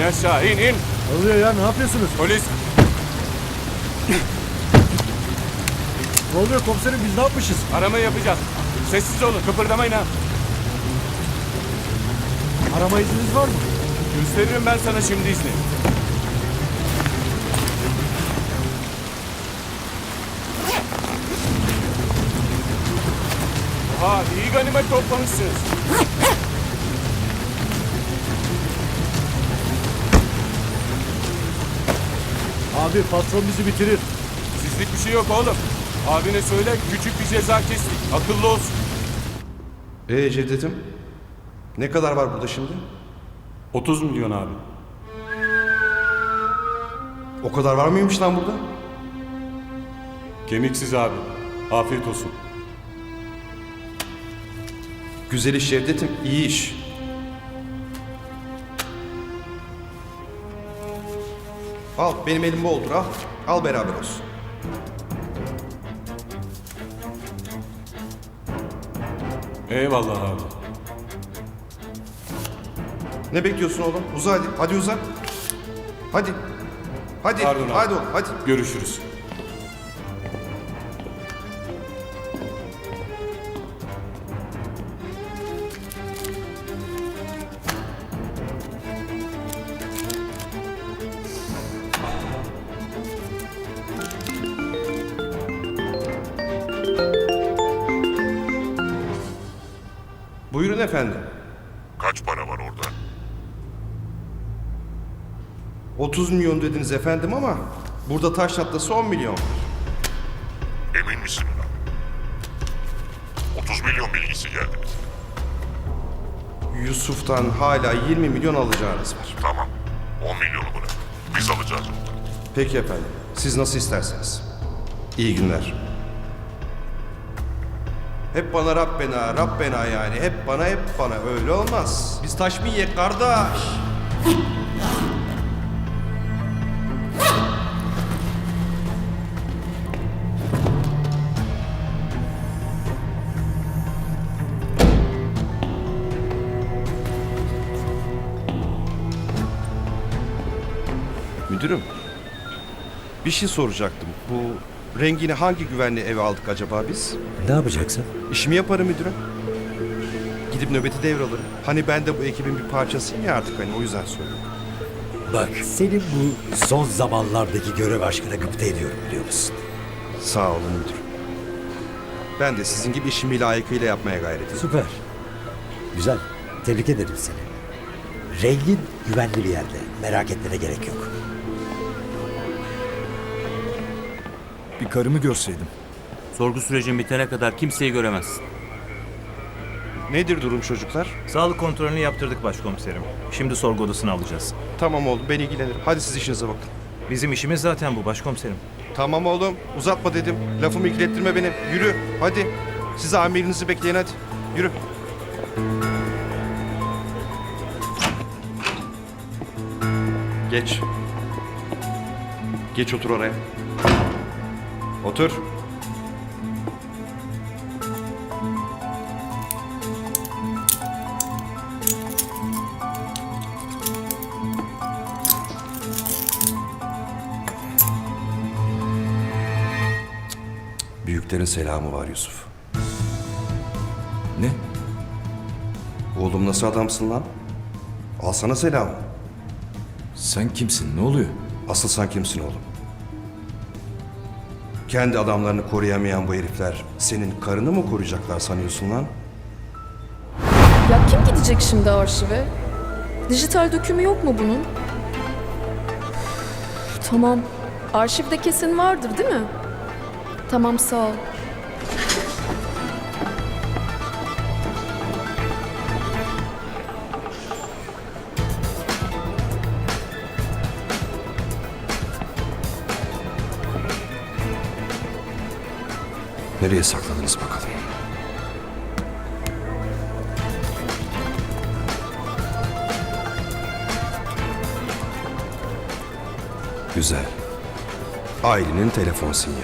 İn aşağı in in. Ne oluyor ya ne yapıyorsunuz? Polis. Ne oluyor komiserim biz ne yapmışız? Arama yapacağız. Sessiz olun kıpırdamayın ha. Arama izniniz var mı? Gösteririm ben sana şimdi izni. Ha iyi ganimet toplamışsınız. Abi patron bizi bitirir. Sizlik bir şey yok oğlum. Abine söyle küçük bir ceza kestik. Akıllı olsun. Ee Cevdet'im? Ne kadar var burada şimdi? 30 milyon abi. O kadar var mıymış lan burada? Kemiksiz abi. Afiyet olsun. Güzel iş Cevdet'im, iyi iş. Al, benim elim boldur al. Al beraber olsun. Eyvallah abi. Ne bekliyorsun oğlum? Uza hadi, hadi uza. Hadi. Hadi, Pardon abi. hadi oğlum, hadi. Görüşürüz. Buyurun efendim. Kaç para var orada? 30 milyon dediniz efendim ama burada taş çatlası 10 milyon. Emin misin ulan? 30 milyon bilgisi geldi. Yusuf'tan hala 20 milyon alacağınız var. Tamam. 10 milyonu bırak. Biz alacağız ondan. Peki efendim. Siz nasıl isterseniz. İyi günler. Hep bana Rabbena, Rabbena yani. Hep bana, hep bana. Öyle olmaz. Biz taş mı yiyek kardeş? Müdürüm, bir şey soracaktım. Bu rengini hangi güvenli eve aldık acaba biz? Ne yapacaksın? İşimi yaparım müdürüm. Gidip nöbeti devralırım. Hani ben de bu ekibin bir parçasıyım ya artık hani o yüzden söylüyorum. Bak senin bu son zamanlardaki görev aşkına gıpta ediyorum biliyor musun? Sağ olun müdürüm. Ben de sizin gibi işimi layıkıyla yapmaya gayret ediyorum. Süper. Güzel. Tebrik ederim seni. Rengin güvenli bir yerde. Merak etmene gerek yok. Bir karımı görseydim. Sorgu sürecin bitene kadar kimseyi göremezsin. Nedir durum çocuklar? Sağlık kontrolünü yaptırdık başkomiserim. Şimdi sorgu odasına alacağız. Tamam oğlum ben ilgilenirim. Hadi siz işinize bakın. Bizim işimiz zaten bu başkomiserim. Tamam oğlum uzatma dedim. Lafımı ikilettirme beni. Yürü hadi. Siz amirinizi bekleyin hadi. Yürü. Geç. Geç otur oraya. Otur. Büyüklerin selamı var Yusuf. Ne? Oğlum nasıl adamsın lan? Alsana selamı. Sen kimsin? Ne oluyor? Asıl sen kimsin oğlum? Kendi adamlarını koruyamayan bu herifler senin karını mı koruyacaklar sanıyorsun lan? Ya kim gidecek şimdi arşive? Dijital dökümü yok mu bunun? Tamam. Arşivde kesin vardır değil mi? Tamam sağ ol. Nereye sakladınız bakalım? Güzel. Ailenin telefon sinyali.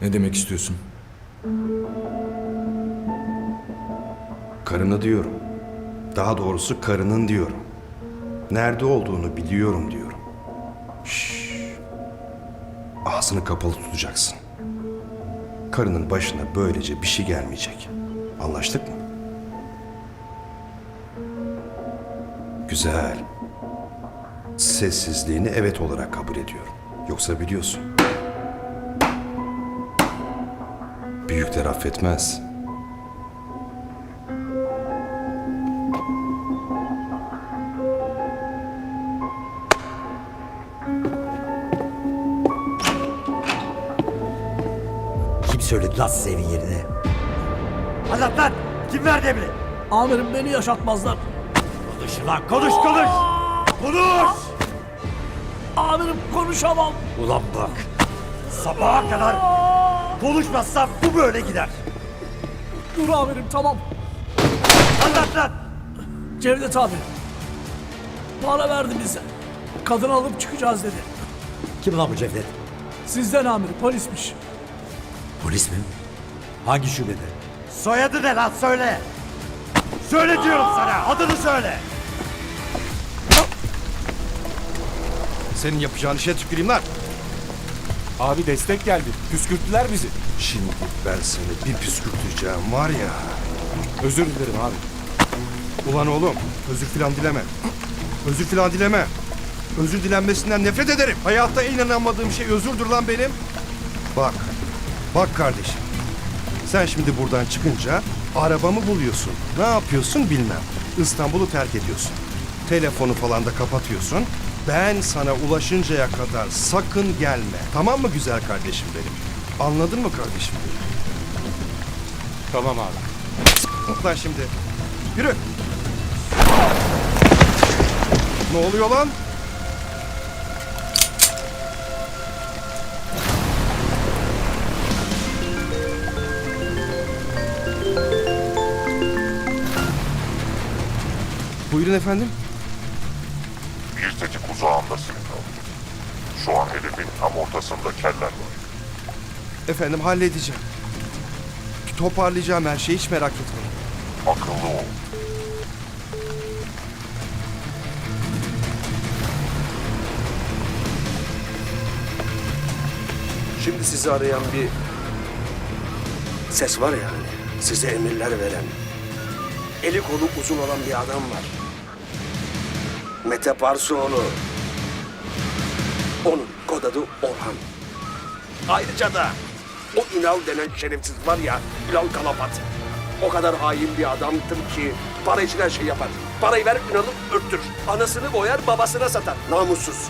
Ne demek istiyorsun? Karını diyorum. Daha doğrusu karının diyorum. Nerede olduğunu biliyorum diyorum. Şşş. Ağzını kapalı tutacaksın. Karının başına böylece bir şey gelmeyecek. Anlaştık mı? Güzel. Sessizliğini evet olarak kabul ediyorum. Yoksa biliyorsun. Büyükler affetmez. Söyledi lan size evin yerini? Anlat lan! Kim verdi emri? Amirim beni yaşatmazlar. Konuş lan konuş konuş! Konuş! Amirim konuşamam. Ulan bak. Sabaha kadar konuşmazsam bu böyle gider. Dur amirim tamam. Anlat lan! Cevdet abi. Para verdi bize. Kadın alıp çıkacağız dedi. Kim lan bu Cevdet? Sizden amirim polismiş. Polis mi? Hangi şubede? Soyadı ne lan söyle! Söyle diyorum sana adını söyle! Senin yapacağın işe tüküreyim lan. Abi destek geldi. Püskürttüler bizi. Şimdi ben seni bir püskürteceğim var ya. Özür dilerim abi. Ulan oğlum özür filan dileme. Özür filan dileme. Özür dilenmesinden nefret ederim. Hayatta en inanmadığım şey özürdür lan benim. Bak, bak kardeşim. Sen şimdi buradan çıkınca arabamı buluyorsun. Ne yapıyorsun bilmem. İstanbul'u terk ediyorsun. Telefonu falan da kapatıyorsun. Ben sana ulaşıncaya kadar sakın gelme. Tamam mı güzel kardeşim benim? Anladın mı kardeşim benim? Tamam abi. Lan şimdi. Yürü. Ne oluyor lan? Buyurun efendim. Bir tetik uzağında Sinan. Şu an hedefin tam ortasında keller var. Efendim halledeceğim. Toparlayacağım her şeyi hiç merak etmeyin. Akıllı ol. Şimdi sizi arayan bir ses var ya hani, size emirler veren. Eli kolu uzun olan bir adam var. Mete Parsoğlu. Onun kod adı Orhan. Ayrıca da o Ünal denen şerefsiz var ya, Ünal Kalapat. O kadar hain bir adamdır ki para için her şey yapar. Parayı ver Ünal'ı örttür. Anasını boyar babasına satar. Namussuz.